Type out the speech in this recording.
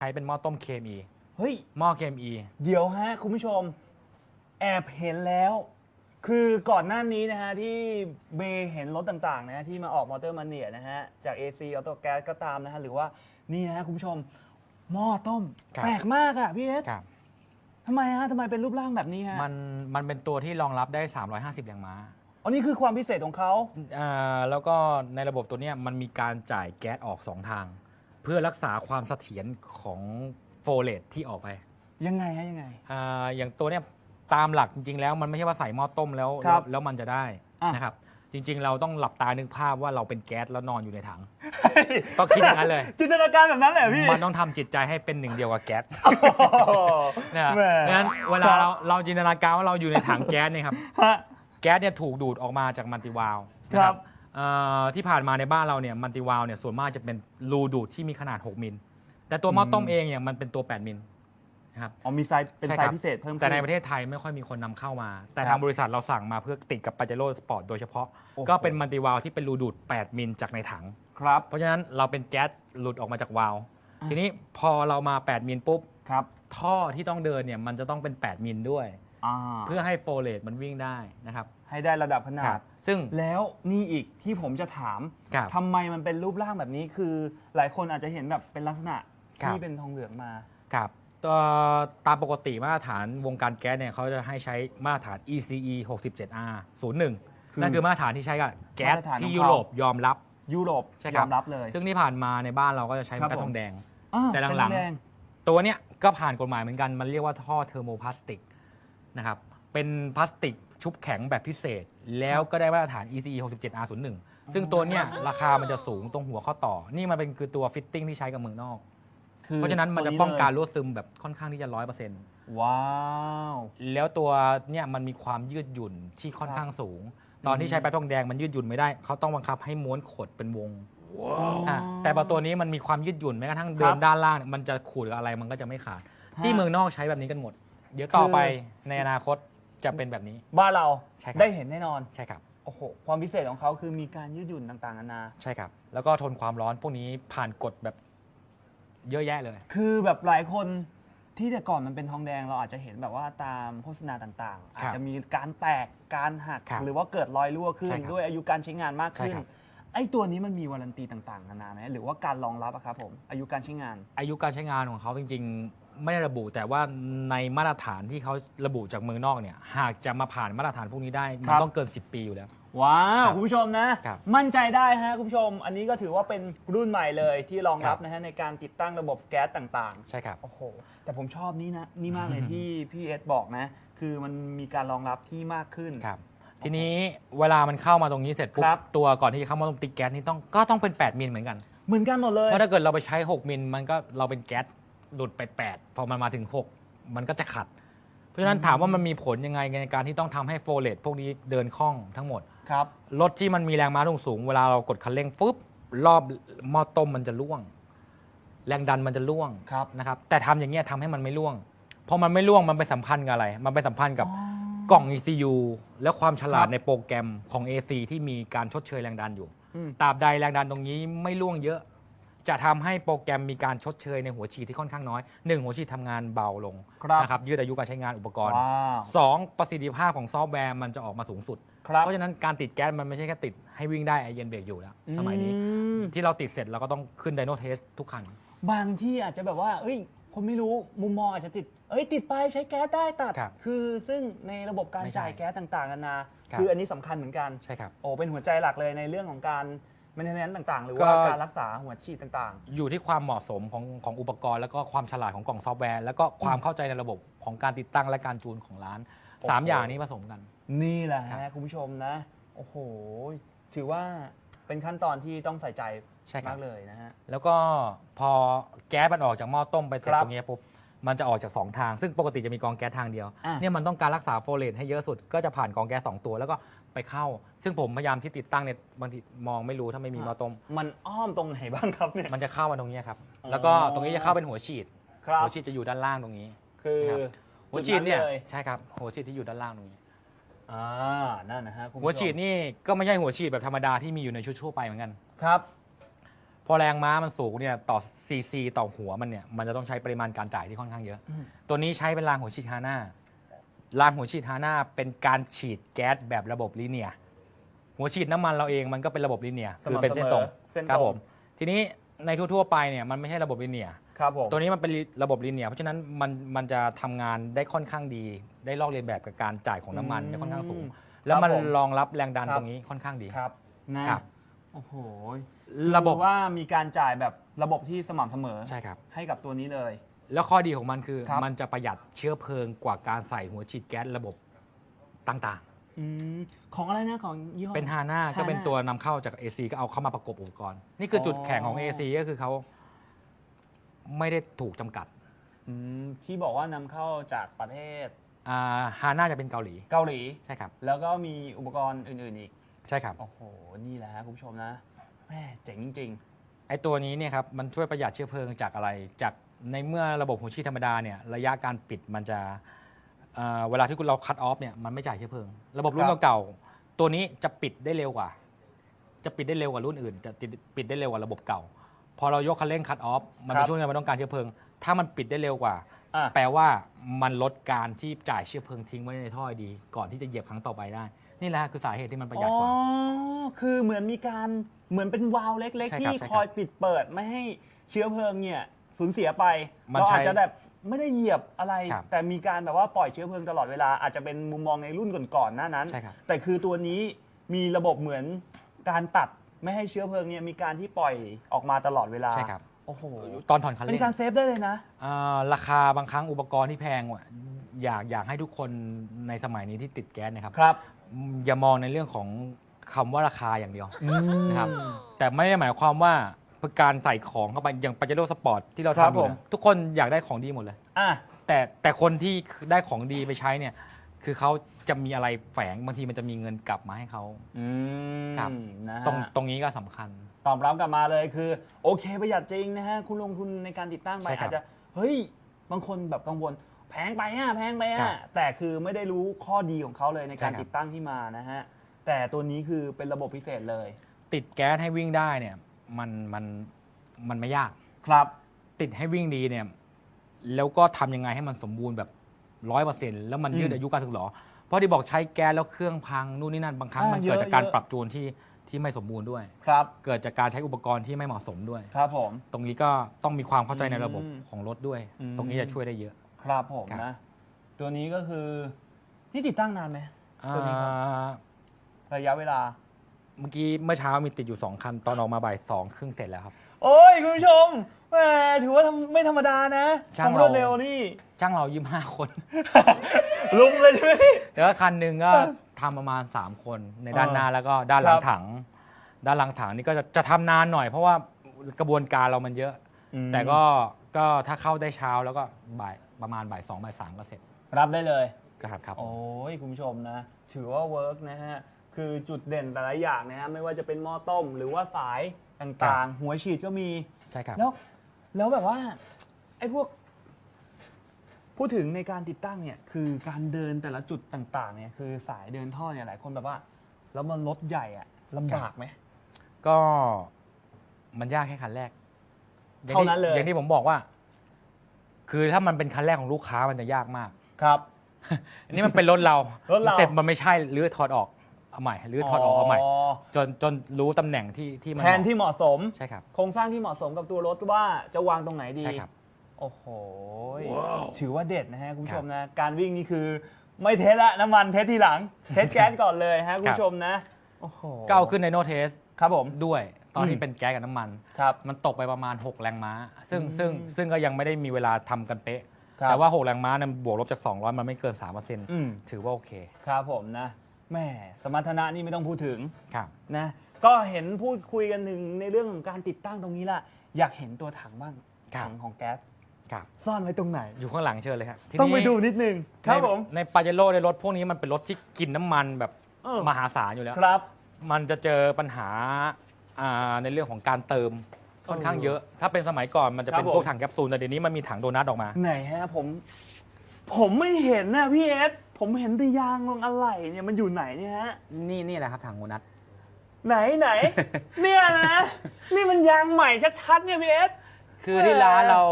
ใช้เป็นหม้อต้ม KME เฮ้ย หม้อ KME เดี๋ยวฮะ คุณผู้ชม แอบเห็นแล้ว คือก่อนหน้านี้นะฮะ ที่เบย์เห็นรถต่างๆนะฮะที่มาออกมอเตอร์มันเนียนะฮะ จาก AC Auto Gas ก็ตามนะฮะ หรือว่านี่นะฮะ คุณผู้ชม หม้อต้ม ครับ แปลกมากอะพี่เอสครับ ทำไมฮะทำไมเป็นรูปร่างแบบนี้ฮะมันมันเป็นตัวที่รองรับได้ 350แรงม้าอันนี้คือความพิเศษของเขาอ่าแล้วก็ในระบบตัวเนี้ยมันมีการจ่ายแก๊สออก 2 ทางเพื่อรักษาความเสถียรของโฟเลตที่ออกไปยังไงฮะยังไง อ่าอย่างตัวเนี้ยตามหลักจริง ๆ แล้วมันไม่ใช่ว่าใส่หม้อต้มแล้วครัแล้วบแล้วมันจะได้อะ นะครับ จริง ๆ เราต้องหลับตานึกภาพว่าเราเป็นแก๊สแล้วนอนอยู่ในถัง ต้องคิดอย่างนั้นเลย จินตนาการแบบนั้นเลยเหรอพี่มันต้องทำจิตใจให้เป็นหนึ่งเดียวกับแก๊ส โอ้โหนะครับแหมเพราะฉะนั้นเวลาครับเราเราจินตนาการว่าเราอยู่ในถังแก๊สเนี่ยครับ ฮะ แก๊สเนี่ยถูกดูดออกมาจากมันติวาลวนะครับเอ่อ ที่ผ่านมาในบ้านเราเนี่ยมันติวาลวเนี่ยส่วนมากจะเป็นรูดูดที่มีขนาด 6 มิล แต่ตัวหม้อต้มอืมเองเนี่ยมันเป็นตัว 8 มิลนะครับ อ๋อมีไซส์เป็นใช่ไซครับส์พิเศษเพิ่มขึ้น แต่ในประเทศไทยไม่ค่อยมีคนนำเข้ามา แต่ครับทางบริษัทเราสั่งมาเพื่อติดกับปาเจโร่สปอร์ตโดยเฉพาะ โอ้โห ก็เป็นมันติวาลวที่เป็นรูดูด 8 มิลจากในถัง ครับเพราะฉะนั้นเราเป็นแก๊สหลุดออกมาจากวาล์วอ่าทีนี้พอเรามา 8 มิลปุ๊บครับท่อที่ต้องเดินเนี่ยมันจะต้องเป็น 8 มิลด้วย อ่าเพื่อให้โฟเลตมันวิ่งได้นะครับ ให้ได้ระดับขนาครัด บ ซึ่ง แล้วนี่อีกที่ผมจะถามครับทำไมมันเป็นรูปร่างแบบนี้คือหลายคนอาจจะเห็นแบบเป็นลักษณะครับ ที่เป็นทองเหลืองมา ครับเอ่อตามปกติมาตรฐานวงการแก๊สเนี่ยเขาจะให้ใช้มาตรฐาน ECE 67R 01คือนั่นคือมาตรฐานที่ใช้กับแก๊สมาตรฐานของที่เขายุโรปยอมรับ ยุโรปใช่คยรัอบมรับเลย ซึ่งที่ผ่านมาในบ้านเราก็จะใช้ครับแก๊สผม ทองแดงอ่าแต่หลังๆ เป็นแดง ตัวเนี้ยก็ผ่านกฎหมายเหมือนกัน มันเรียกว่าท่อเทอร์โมพลาสติกนะครับ เป็นพลาสติก ชุบแข็งแบบพิเศษ แล้วก็ได้มาตรฐาน ECE 67R 01 ซึ่งตัวเนี้ยราคามันจะสูงตรงหัวข้อต่อ นี่มันเป็นคือตัวฟิตติ้งที่ใช้กับเมืองนอกคือเพราะฉะนั้นมันจะตัวป้องกันเลยรั่วซึมแบบค่อนข้างที่จะร้อยเปอร์เซ็นต์ว้าว แล้วตัวเนี่ยมันมีความยืดหยุ่นที่ค่อนข้างสูง ตอนที่อืมใช้แป๊บทองแดงมันยืดหยุ่นไม่ได้ เขาต้องบังคับให้ม้วนขดเป็นวงว้าวอะแต่พอตัวนี้มันมีความยืดหยุ่นแม้กระทั่งเดิครันบด้านล่างเนี่ยมันจะขูดกับอะไรมันก็จะไม่ขาดฮะที่เมืองนอกใช้แบบนี้กันหมด เดี๋ยวต่อไปคือในอนาคต จะเป็นแบบนี้ บ้านเราใช่ครับ ได้เห็นแน่นอน ใช่ครับ โอ้โห ความพิเศษของเขาคือมีการยืดหยุ่นต่างๆนานา ใช่ครับ แล้วก็ทนความร้อนพวกนี้ผ่านกฎแบบเยอะแยะเลย คือแบบหลายคนที่แต่ก่อนมันเป็นทองแดงเราอาจจะเห็นแบบว่าตามโฆษณาต่างๆ อาจจะมีการแตกการหักครับหรือว่าเกิดรอยรั่วขึ้น ใช่ครับด้วยอายุการใช้งานมากขึ้น ใช่ครับ ไอ้ตัวนี้มันมีวารันตีต่างๆนานาไหมหรือว่าการรองรับอะครับผมอายุการใช้งานอายุการใช้งานของเขาจริงๆ ไม่ได้ระบุแต่ว่าในมาตรฐานที่เขาระบุจากเมืองนอกเนี่ย หากจะมาผ่านมาตรฐานพวกนี้ได้ มัคนรับ ต้องเกิน 10 ปีอยู่แล้ว ว้าว ครับคุณผู้ชมนะ ครับมั่นใจได้ฮะคุณผู้ชม อันนี้ก็ถือว่าเป็นรุ่นใหม่เลยที่รองรับครับ นะฮะในการติดตั้งระบบแก๊สต่างใช่ครับ ๆ โอ้โห แต่ผมชอบนี่นะ นี่มากเลยอืมที่พี่เอสบอกนะ คือมันมีการรองรับที่มากขึ้น ครับ ทีนี้เวลามันเข้ามาตรงนี้เสร็จปุ๊บครับ ตัวก่อนที่จะเข้ามาตรงติ๊กแก๊สนี่ต้องก็ต้องเป็น 8 มิลเหมือนกัน เหมือนกันหมดเลย เพราะถ้าเกิดเราไปใช้ 6 มิลมันก็เราเป็นแก๊ส หลุดไป 8 พอมันมาถึง 6 มันก็จะขัด เพราะฉะนั้นอืมถามว่ามันมีผลยังไงในการที่ต้องทำให้โฟเลตพวกนี้เดินคล่องทั้งหมดครับรถที่มันมีแรงม้าสูงๆเวลาเรากดคันเร่งปุ๊บรอบหม้อต้มมันจะร่วง แรงดันมันจะร่วงครับนะครับ แต่ทำอย่างเงี้ยทำให้มันไม่ร่วงพอมันไม่ร่วงมันไปสัมพันธ์กับอะไร มันไปสัมพันธ์กับอ๋อกล่อง ECU และความฉลาคดรับในโปรแกรมของ AC ที่มีการชดเชยแรงดันอยู่อืมตราบใดแรงดันตรงนี้ไม่ร่วงเยอะ จะทำให้โปรแกรมมีการชดเชยในหัวฉีดที่ค่อนข้างน้อยหนึ่งหัวฉีดทำงานเบาลงครับนะครับยืดอายุการใช้งานอุปกรณ์ว้าวสองประสิทธิภาพของซอฟต์แวร์มันจะออกมาสูงสุด ครับ เพราะฉะนั้นการติดแก๊สมันไม่ใช่แค่ติดให้วิ่งได้ไอเย็นเบรกอยู่แล้ว สมัยนี้อืม ที่เราติดเสร็จเราก็ต้องขึ้นไดโนเทสทุกคัน บางที่อาจจะแบบว่า เอ้ย คนไม่รู้มุมมองอาจจะติด เอ้ย ติดไปใช้แก๊สได้ตัดครับคือซึ่งในระบบการไม่ใช่จ่ายแก๊สต่างๆนานาครับ คืออันนี้สำคัญเหมือนกัน ใช่ครับ โอ้ เป็นหัวใจหลักเลยในเรื่องของการ maintenance ต่างๆ หรือว่าก็ การรักษาหัวฉีดต่าง อยู่ที่ความเหมาะสมของของอุปกรณ์ แล้วก็ความฉลาดของกล่องซอฟต์แวร์ แล้วก็ความเข้าใจในระบบของการติดตั้งและการจูนของร้านสามโอ้โหอย่างนี้ผสมกัน ๆ นี่แหละครัฮะบคุณผู้ชมนะ โอ้โห ถือว่าเป็นขั้นตอนที่ต้องใส่ใจใช่ครับ มากเลยนะฮะ แล้วก็พอแก๊สมันออกจากหม้อต้มไปเสร็จครับตรงนี้ปุ๊บมันจะออกจาก 2 ทาง ซึ่งปกติจะมีกองแก๊สทางเดียวอะ เนี่ยมันต้องการรักษาโฟเลตให้เยอะสุดก็จะผ่านกองแก๊สสองตัว แล้วก็ ไปเข้า ซึ่งผมพยายามที่ติดตั้งเนี่ยบางทีมองไม่รู้ถ้าไม่มีหม้อต้มมันอ้อมตรงไหนบ้างครับเนี่ย มันจะเข้ามาตรงนี้ครับอ๋อแล้วก็ตรงนี้จะเข้าเป็นหัวฉีด ครับ หัวฉีดจะอยู่ด้านล่างตรงนี้ คือครับ หัวฉีดเนี่ยจุลใช่ครับหัวฉีดที่อยู่ด้านล่างตรงนี้ อ่า นั่นนะฮะคุณผู้ชมหัวฉีดนี่ก็ไม่ใช่หัวฉีดแบบธรรมดาที่มีอยู่ในชุดทั่วไปเหมือนกัน ครับ พอแรงม้ามันสูงเนี่ยต่อซีซีต่อหัวมันเนี่ยมันจะต้องใช้ปริมาณการจ่ายที่ค่อนข้างเยอะ อืม ตัวนี้ใช้เป็นรางหัวฉีดฮาน่า รางหัวฉีดฮาน่าเป็นการฉีดแก๊สแบบระบบลีเนียร์หัวฉีดน้ำมันเราเองมันก็เป็นระบบลีเนียร์คือเป็นเส้นตรงเส้นครัตบรผงมทีนี้ในทั่วๆไปเนี่ยมันไม่ใช่ระบบลีเนียร์ครับผม ตัวนี้มันเป็นระบบลีเนียร์เพราะฉะนั้นมันมันจะทำงานได้ค่อนข้างดี ได้ลอกเลียนแบบกับการจ่ายของน้ำมันได้ค่อนข้างสูง แล้วมันครับผมรองรับแรงดันครับ ตรงนี้ค่อนข้างดี ครับนะ ครับ โอ้โหระบบคือว่ามีการจ่ายแบบระบบที่สม่ำเสมอ ใช่ครับ ให้กับตัวนี้เลย แล้วข้อดีของมันคือ ครับ มันจะประหยัดเชื้อเพลิงกว่าการใส่หัวฉีดแก๊สระบบต่างอืมของอะไรนะของยี่ห้อ ๆ เป็นฮาน่าก็เป็น HANA ตัวนำเข้าจาก AC ก็เอาเข้ามาประกบอุปกรณ์ นี่คือจุดแข็งของอ๋อ AC ก็คือเขาไม่ได้ถูกจำกัดอืมที่บอกว่านำเข้าจากประเทศฮาน่าจะเป็นเกาหลี เกาหลี ใช่ครับ แล้วก็มีอุปกรณ์อื่น ๆ อีก ใช่ครับ โอ้โห นี่แหละฮะคุณผู้ชมนะแม่เจ๋งจริง ไอ้ตัวนี้เนี่ยครับมันช่วยประหยัดเชื้อเพลิงจากอะไรจาก ในเมื่อระบบหัวฉีดธรรมดาเนี่ยระยะการปิดมันจะเอ่อเวลาที่คุณเราคัดออฟเนี่ยมันไม่จ่ายเชื้อเพลิง ระบบรุ่นครับ เก่าๆตัวนี้จะปิดได้เร็วกว่า จะปิดได้เร็วกว่ารุ่นอื่น จะติดปิดได้เร็วกว่าระบบเก่า พอเรายกคันเร่งคัดออฟมันคเป็รันบ ช่วงที่มันต้องการเชื้อเพลิง ถ้ามันปิดได้เร็วกว่าๆอะแปลว่ามันลดการที่จ่ายเชื้อเพลิงทิ้งไว้ในท่อไอดี ก่อนที่จะเหยียบครั้งต่อไปได้ นี่แหละคือสาเหตุที่มันประหยัดกว่า อ๋อคือเหมือนมีการเหมือนเป็นวาล์วเล็ก ใช่ๆ ครับที่ใช่ครับ คอยปิดเปิดไม่ให้เชื้อเพลิงเนี่ย สูญเสียไปมันเราใช้อาจจะแบบไม่ได้เหยียบอะไร ครับแต่มีการแบบว่าปล่อยเชื้อเพลิงตลอดเวลาอาจจะเป็นมุมมองในรุ่นก่อนๆหน้านั้น ใช่ครับ แต่คือตัวนี้มีระบบเหมือนการตัดไม่ให้เชื้อเพลิงเนี่ยมีการที่ปล่อยออกมาตลอดเวลาใช่ครับ โอ้โหตอนถอนคันเป็เร่นงการเซฟได้เลยนะ อ่าราคาบางครั้งอุปกรณ์ที่แพงว่ะอยากอยากให้ทุกคนในสมัยนี้ที่ติดแก๊สนะครับ ครับ อย่ามองในเรื่องของคำว่าราคาอย่างเดียวนะครับ แต่ไม่ได้หมายความว่า การใส่ของเข้าไปอย่างปาเจโร่สปอร์ตที่เราครับทำอยู่ผม นะทุกคนอยากได้ของดีหมดเลย อะ แต่แต่คนที่ได้ของดีไปใช้เนี่ย คือเขาจะมีอะไรแฝงบางทีมันจะมีเงินกลับมาให้เขา อืมครับ นะฮะตรงตรงนี้ก็สำคัญ ตอบรับกลับมาเลยคือ โอเคประหยัดจริงนะฮะ คุณลงทุนในการติดตั้งไปใช่ครับอาจจะเฮ้ย บางคนแบบกังวล แพงไปอะแพงไปครัอะบแต่คือไม่ได้รู้ข้อดีของเขาเลยในการใช่ครับ ติดตั้งที่มานะฮะ แต่ตัวนี้คือเป็นระบบพิเศษเลย ติดแก๊สให้วิ่งได้เนี่ย มันมันมันไม่ยาก ครับ ติดให้วิ่งดีเนี่ย แล้วก็ทำยังไงให้มันสมบูรณ์แบบร้อยเปอร์เซ็นต์แล้วมันยืดอืมอายุการสึกหรอเพราะที่บอกใช้แก๊สแล้วเครื่องพังนู่นนี่นั่นบางครั้งอ่ามันเยเกิอะดจากการเยอะ ปรับจูนที่ที่ไม่สมบูรณ์ด้วย ครับเกิดจากการใช้อุปกรณ์ที่ไม่เหมาะสมด้วย ครับผม ตรงนี้ก็ต้องมีความเข้าใจในระบบอืมของรถด้วย อืม ตรงนี้จะช่วยได้เยอะ ครับผมครับ นะ ตัวนี้ก็คือ นี่ติดตั้งนานไหม ตัวนี้ครับ อ่าระยะเวลา เมื่อกี้เมื่อเช้ามีติดอยู่ 2 คัน ตอนออกมาบ่ายสองครึ่งเสร็จแล้วครับ โอ้ยคุณผู้ชมแหมถือว่าทำไม่ธรรมดานะช่างทำรวดเราเร็วนี่ จ้างเรายี่ห้าคน ลุมเลยใช่ไหมพี่ แล้วก็คันหนึ่งก็ทำประมาณ 3 คนในด้านเออหน้าแล้วก็ด้านหลัคงรับ ถัง ด้านหลังถังนี่ก็จะจะทำนานหน่อยเพราะว่ากระบวนการเรามันเยอะ แต่ก็ก็ถ้าเข้าได้เช้าแล้วก็บ่ายประมาณบ่ายสองบ่ายสามก็เสร็จรับได้เลย ก็ครับครับ โอ้ยคุณผู้ชมนะ ถือว่าเวิร์กนะฮะ คือจุดเด่นแต่ละอย่างนะฮะไม่ว่าจะเป็นหม้อต้ม หรือว่าสายต่างๆ หัวฉีดก็มี ใช่ครับ แล้วแล้วแบบว่า ไอ้พวก พูดถึงในการติดตั้งเนี่ย คือการเดินแต่ละจุดต่างๆ เนี่ย คือสายเดินท่อเนี่ยหลายคนแบบว่า แล้วมันรถใหญ่อะลำบากไหม ก็มันยากแค่คันแรกอย่งที่เท่านั้นเลย อย่างที่ผมบอกว่า คือถ้ามันเป็นคันแรกของลูกค้ามันจะยากมาก ครับ อันนี้มันเป็นรถเรารถเราเสร็จมันไม่ใช่หรือถอดออก เอาใหม่หรือถอดออกเอาใหม่ จนจนรู้ตำแหน่งที่ที่มันแทนที่เหมาะสม ใช่ครับ โครงสร้างที่เหมาะสมกับตัวรถว่าจะวางตรงไหนดี ใช่ครับ โอ้โห ถือว่าเด็ดนะฮะคุณผู้ชมนะ การวิ่งนี่คือไม่เทสละน้ำมันเทสทีหลัง เทสแก๊สก่อนเลยฮะคุณผู้ชมนะ โอ้โหก็เอาขึ้นในโนเทสครับผมด้วยตอนอืที่มเป็นแก๊สกับน้ำมันครับมันตกไปประมาณ 6 แรงม้า ซึ่งอืมซึ่งซึ่งก็ยังไม่ได้มีเวลาทำกันเป๊ะครับแต่ว่า 6 แรงม้าเนี่ยบวกลบจาก 200 มันไม่เกิน3%อืมถือว่าโอเค ครับผมนะ แหม่สมรรถนะนี่ไม่ต้องพูดถึงครับ นะ ก็เห็นพูดคุยกันหนึ่งในเรื่องของการติดตั้งตรงนี้ละอยากเห็นตัวถังบ้างครับ ถังของแก๊สครับ ซ่อนไว้ตรงไหน อยู่ข้างหลังเชิญเลยครับทีต้องไปนี้ดูนิดนึง ครับในผม ในปาเจโร่ในรถพวกนี้มันเป็นรถที่กินน้ำมันแบบเออ มหาศาลอยู่แล้ว ครับ มันจะเจอปัญหาอ่าในเรื่องของการเติมค่อนข้างเยอะ ถ้าเป็นสมัยก่อนมันจะเป็นครับผม พวกถังแคปซูลแต่เดี๋ยวนี้มันมีถังโดนัทออกมา ไหนฮะผม ผมไม่เห็นนะพี่เอส ผมเห็นแต่ยางลงอะไหล่เนี่ยมันอยู่ไหนเนี่ยฮะ นี่นี่แหละครับถังโมนัส ไหนไหน เนี่ยนะ นี่มันยางใหม่ชัดๆเนี่ยพีเอส คือที่ร้านเรา